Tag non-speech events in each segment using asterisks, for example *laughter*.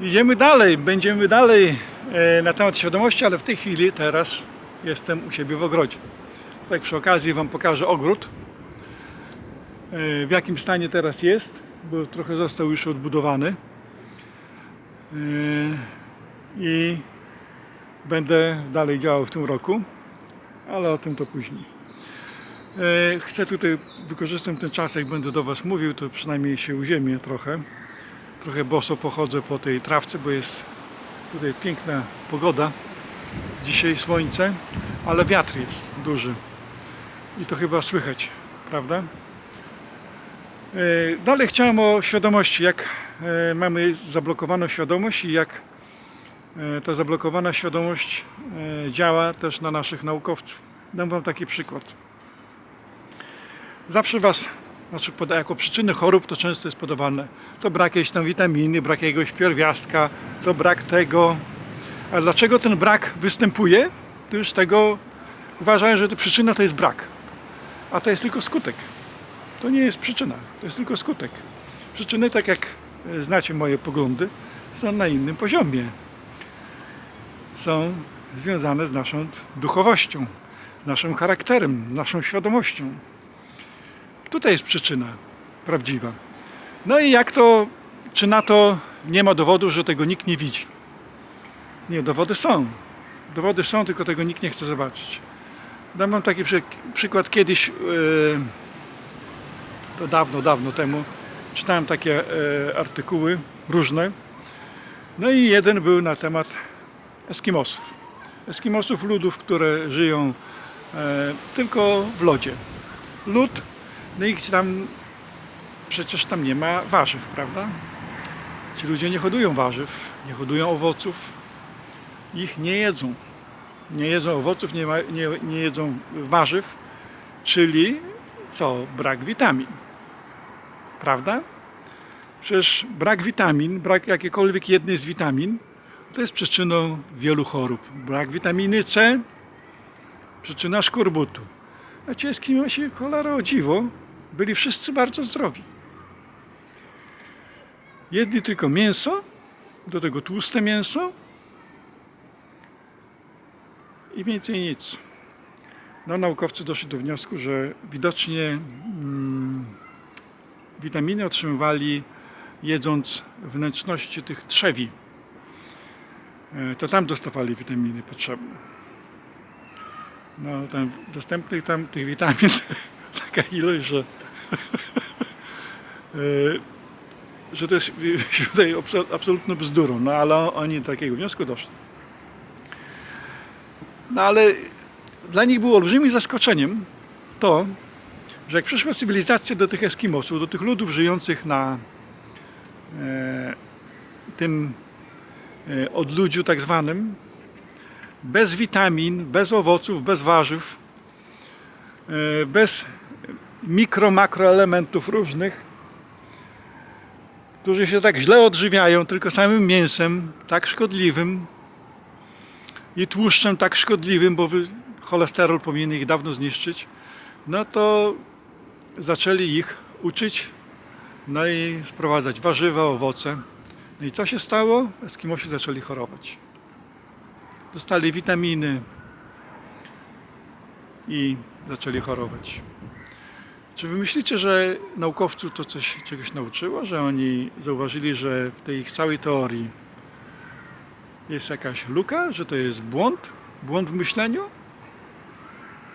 Idziemy dalej, będziemy dalej e, na temat świadomości, ale w tej chwili teraz jestem u siebie w ogrodzie. Tak przy okazji Wam pokażę ogród. E, W jakim stanie teraz jest, bo trochę został już odbudowany. E, I będę dalej działał w tym roku, ale o tym to później. Chcę tutaj, wykorzystam ten czas, jak będę do Was mówił, to przynajmniej się uziemię trochę. Trochę boso pochodzę po tej trawce, bo jest tutaj piękna pogoda. Dzisiaj słońce, ale wiatr jest duży. I to chyba słychać, prawda? E, Dalej chciałem o świadomości, jak e, mamy zablokowaną świadomość i jak e, ta zablokowana świadomość działa też na naszych naukowców. Dam Wam taki przykład. Zawsze Was, znaczy poda- jako przyczyny chorób to często jest podawane. To brak jakiejś tam witaminy, brak jakiegoś pierwiastka, to brak tego. A dlaczego ten brak występuje? To już tego uważają, że to przyczyna to jest brak. A to jest tylko skutek. To nie jest przyczyna, to jest tylko skutek. Przyczyny, tak jak e, znacie moje poglądy, są na innym poziomie. Są związane z naszą duchowością, naszym charakterem, naszą świadomością. Tutaj jest przyczyna prawdziwa. No i jak to, czy na to nie ma dowodów, że tego nikt nie widzi? Nie, dowody są. Dowody są, tylko tego nikt nie chce zobaczyć. Dam wam taki przy, przykład. Kiedyś, yy, to dawno, dawno temu, czytałem takie e, artykuły różne. No i jeden był na temat Eskimosów. Eskimosów, ludów, które żyją e, tylko w lodzie. Lód, no i tam przecież tam nie ma warzyw, prawda? Ci ludzie nie hodują warzyw, nie hodują owoców, ich nie jedzą. Nie jedzą owoców, nie, ma, nie, nie jedzą warzyw, czyli co? Brak witamin. Prawda? Przecież brak witamin, brak jakiejkolwiek jednej z witamin, to jest przyczyną wielu chorób. Brak witaminy C, przyczyna szkorbutu. A ci Eskimosi, cholera o dziwo, byli wszyscy bardzo zdrowi. Jedli tylko mięso, do tego tłuste mięso i więcej nic. No, naukowcy doszli do wniosku, że widocznie mm, witaminy otrzymywali jedząc wnętrzności tych trzewi. E, To tam dostawali witaminy potrzebne. No, tam dostępnych tam tych witamin *laughs* taka ilość, że, *laughs* e, że to jest *laughs* abso- absolutną bzdurą. No ale oni do takiego wniosku doszli. No ale dla nich było olbrzymim zaskoczeniem to, że jak przyszła cywilizacja do tych Eskimosów, do tych ludów żyjących na e, tym e, odludziu tak zwanym, bez witamin, bez owoców, bez warzyw, e, bez mikro, makroelementów różnych, którzy się tak źle odżywiają tylko samym mięsem, tak szkodliwym i tłuszczem tak szkodliwym, bo cholesterol powinien ich dawno zniszczyć, no to zaczęli ich uczyć, no i sprowadzać warzywa, owoce. No i co się stało? Eskimosi zaczęli chorować. Dostali witaminy i zaczęli chorować. Czy wy myślicie, że naukowców to coś czegoś nauczyło? Że oni zauważyli, że w tej ich całej teorii jest jakaś luka, że to jest błąd? Błąd w myśleniu?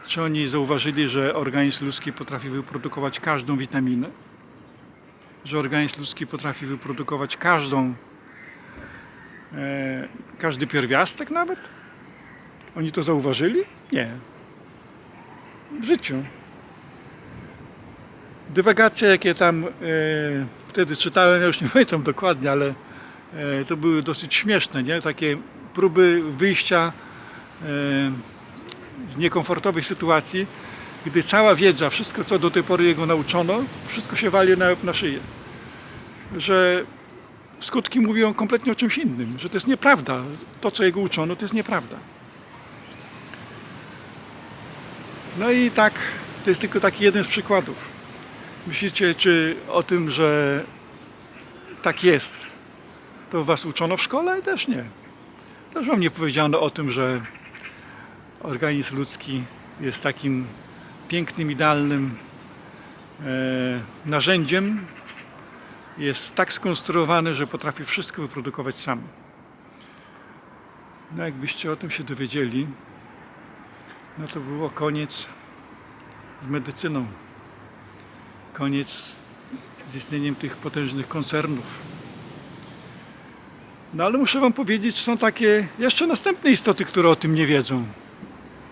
Czy oni zauważyli, że organizm ludzki potrafi wyprodukować każdą witaminę? Że organizm ludzki potrafi wyprodukować każdą, e, każdy pierwiastek nawet? Oni to zauważyli? Nie. W życiu. Dywagacje, jakie tam e, wtedy czytałem, ja już nie *laughs* pamiętam dokładnie, ale e, to były dosyć śmieszne, nie? Takie próby wyjścia e, z niekomfortowej sytuacji, gdy cała wiedza, wszystko co do tej pory jego nauczono, wszystko się wali na, na szyję. Że skutki mówią kompletnie o czymś innym, że to jest nieprawda. To, co jego uczono, to jest nieprawda. No i tak, to jest tylko taki jeden z przykładów. Myślicie, czy o tym, że tak jest, To was uczono w szkole? Też nie. Też wam nie powiedziano o tym, że organizm ludzki jest takim pięknym, idealnym e, narzędziem. Jest tak skonstruowany, że potrafi wszystko wyprodukować sam. No jakbyście o tym się dowiedzieli, no to było koniec z medycyną. Koniec z istnieniem tych potężnych koncernów. No ale muszę Wam powiedzieć, są takie jeszcze następne istoty, które o tym nie wiedzą,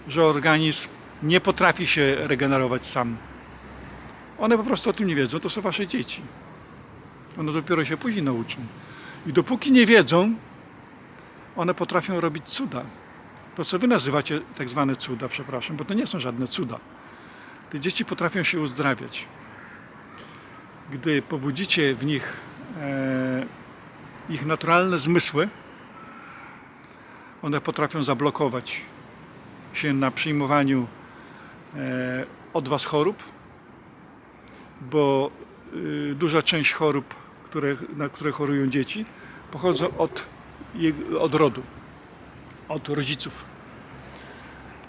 że organizm nie potrafi się regenerować sam. One po prostu o tym nie wiedzą, to są Wasze dzieci. One dopiero się później nauczą. I dopóki nie wiedzą, one potrafią robić cuda. To, co Wy nazywacie tak zwane cuda, przepraszam, bo to nie są żadne cuda. Te dzieci potrafią się uzdrawiać. Gdy pobudzicie w nich e, ich naturalne zmysły, one potrafią zablokować się na przyjmowaniu e, od Was chorób, bo y, duża część chorób, które, na które chorują dzieci, pochodzą od, od rodu, od rodziców.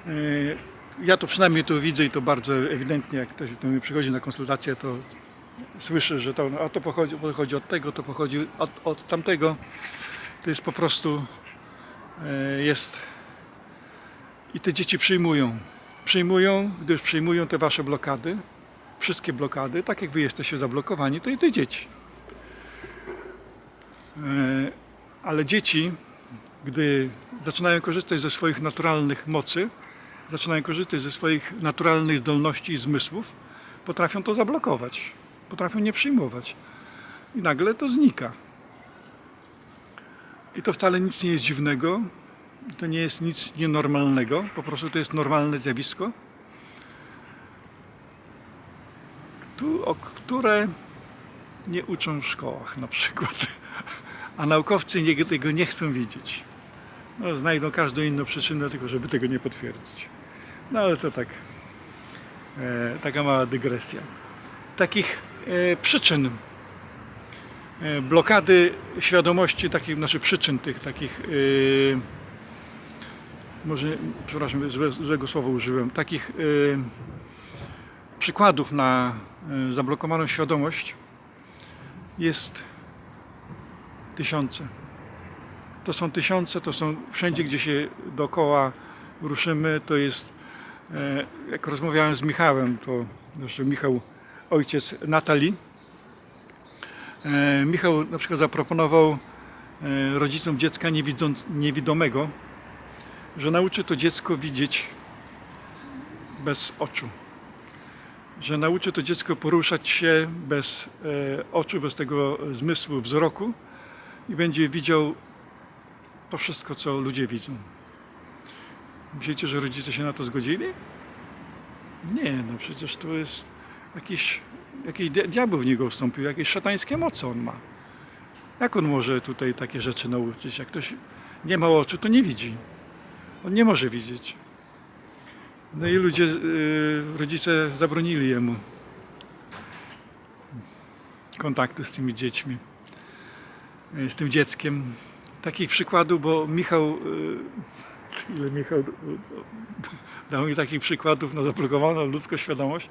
E, Ja to przynajmniej to widzę i to bardzo ewidentnie, jak ktoś do mnie przychodzi na konsultację, to słyszę, że to, a to pochodzi, pochodzi od tego, to pochodzi od, od tamtego. To jest po prostu, e, jest i te dzieci przyjmują. Przyjmują, gdyż przyjmują te wasze blokady, wszystkie blokady, tak jak wy jesteście zablokowani, to i te dzieci. E, Ale dzieci, gdy zaczynają korzystać ze swoich naturalnych mocy, zaczynają korzystać ze swoich naturalnych zdolności i zmysłów, potrafią to zablokować, potrafią nie przyjmować. I nagle to znika. I to wcale nic nie jest dziwnego, to nie jest nic nienormalnego, po prostu to jest normalne zjawisko, o które nie uczą w szkołach na przykład, a naukowcy tego nie chcą widzieć. No, znajdą każdą inną przyczynę, tylko żeby tego nie potwierdzić. No ale to tak, e, taka mała dygresja. Takich przyczyn e, blokady świadomości, takich, znaczy przyczyn tych takich, e, może, przepraszam, złe, złego słowa użyłem, takich e, przykładów na e, zablokowaną świadomość jest tysiące. To są tysiące, to są wszędzie, gdzie się dookoła ruszymy, to jest, e, jak rozmawiałem z Michałem, to zresztą Michał, ojciec Natalii, e, Michał na przykład zaproponował e, rodzicom dziecka niewidząc, niewidomego, że nauczy to dziecko widzieć bez oczu. Że nauczy to dziecko poruszać się bez e, oczu, bez tego zmysłu wzroku i będzie widział to wszystko, co ludzie widzą. Myślicie, że rodzice się na to zgodzili? Nie, no przecież to jest jakiś, jakiś dia- diabeł w niego wstąpił, jakieś szatańskie moce on ma. Jak on może tutaj takie rzeczy nauczyć? Jak ktoś nie ma oczu, to nie widzi. On nie może widzieć. No i ludzie, y, rodzice zabronili jemu kontaktu z tymi dziećmi, y, z tym dzieckiem. Takich przykładów, bo Michał, y, *laughs* ile Michał dał mi takich przykładów na zablokowaną ludzką świadomość,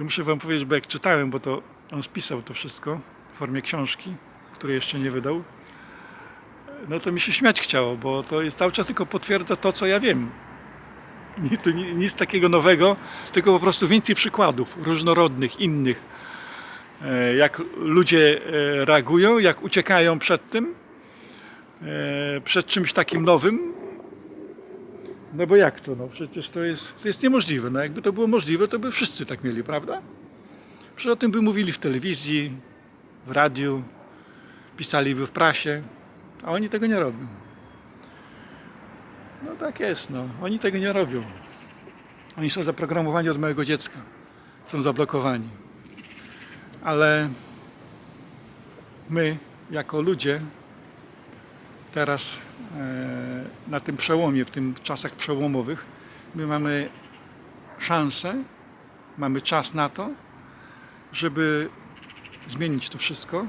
muszę wam powiedzieć, bo jak czytałem, bo to on spisał to wszystko w formie książki, której jeszcze nie wydał, no to mi się śmiać chciało, bo to jest cały czas tylko potwierdza to, co ja wiem. Nic takiego nowego, tylko po prostu więcej przykładów różnorodnych, innych. E, Jak ludzie e, reagują, jak uciekają przed tym, e, przed czymś takim nowym. No bo jak to? No przecież to jest, to jest niemożliwe. No jakby to było możliwe, to by wszyscy tak mieli, prawda? Przecież o tym by mówili w telewizji, w radiu, pisaliby w prasie, a oni tego nie robią. No tak jest, no. Oni tego nie robią. Oni są zaprogramowani od małego dziecka. Są zablokowani. Ale my, jako ludzie, teraz e, na tym przełomie, w tym czasach przełomowych, my mamy szansę, mamy czas na to, żeby zmienić to wszystko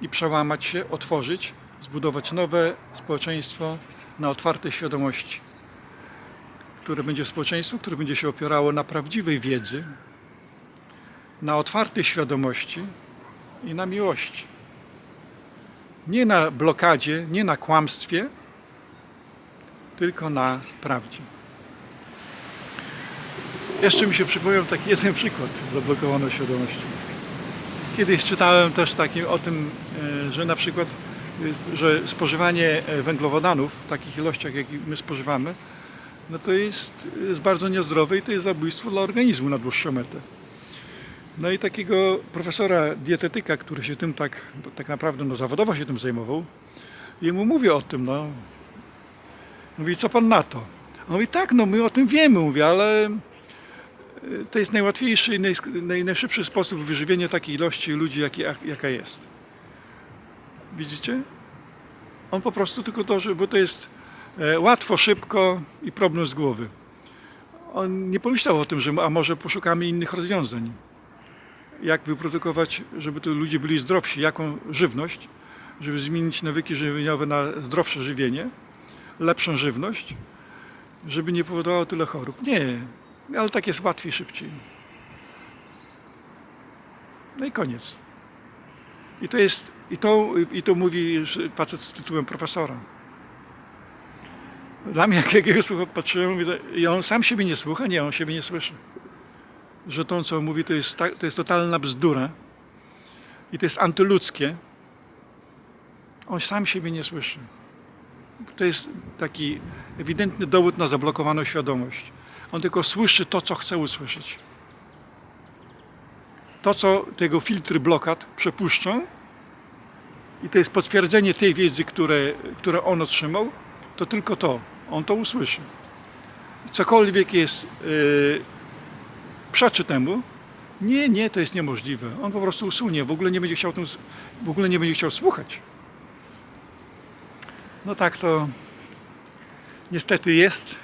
i przełamać się, otworzyć, zbudować nowe społeczeństwo na otwartej świadomości, które będzie społeczeństwo, które będzie się opierało na prawdziwej wiedzy, na otwartej świadomości i na miłości. Nie na blokadzie, nie na kłamstwie, tylko na prawdzie. Jeszcze mi się przypomniał taki jeden przykład zablokowanej świadomości. Kiedyś czytałem też takim o tym, e, że na przykład, e, że spożywanie e, węglowodanów w takich ilościach, jakie my spożywamy, no to jest, jest bardzo niezdrowe i to jest zabójstwo dla organizmu na dłuższą metę. No i takiego profesora dietetyka, który się tym tak, tak naprawdę no, zawodowo się tym zajmował, jemu mówię o tym, no. Mówi, co pan na to? On mówi, tak, no my o tym wiemy, mówię, ale y, to jest najłatwiejszy i naj, naj, najszybszy sposób wyżywienia takiej ilości ludzi, jaki, jak- jaka jest. Widzicie? On po prostu tylko to, że, bo to jest e, łatwo, szybko i problem z głowy. On nie pomyślał o tym, że a może poszukamy innych rozwiązań. Jak wyprodukować, żeby ludzie byli zdrowsi, jaką żywność, żeby zmienić nawyki żywieniowe na zdrowsze żywienie, lepszą żywność, żeby nie powodowało tyle chorób. Nie, ale tak jest łatwiej, szybciej. No i koniec. I to jest, i to, i to mówi facet z tytułem profesora. Dla mnie, jak jakiego słucha, patrzyłem, i on sam siebie nie słucha? Nie, on siebie nie słyszy. Że to, co mówi, to jest, to jest totalna bzdura i to jest antyludzkie. On sam siebie nie słyszy. To jest taki ewidentny dowód na zablokowaną świadomość. On tylko słyszy to, co chce usłyszeć. To, co tego filtry blokad przepuszczą, i to jest potwierdzenie tej wiedzy, które, które on otrzymał, to tylko to. On to usłyszy. Cokolwiek jest yy, przeczy temu, nie, nie, to jest niemożliwe. On po prostu usunie, w ogóle nie będzie chciał tym, w ogóle nie będzie chciał słuchać. No tak to niestety jest.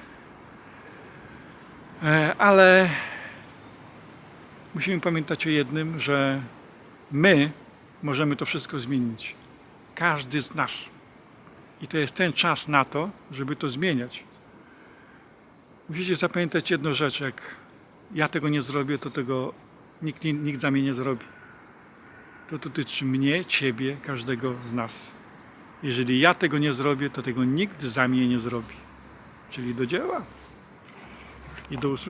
E, Ale musimy pamiętać o jednym, że my możemy to wszystko zmienić. Każdy z nas. I to jest ten czas na to, żeby to zmieniać. Musicie zapamiętać jedną rzecz, jak ja tego nie zrobię, to tego nikt, nikt za mnie nie zrobi. To dotyczy mnie, ciebie, każdego z nas. Jeżeli ja tego nie zrobię, to tego nikt za mnie nie zrobi. Czyli do dzieła. I do usłyszenia.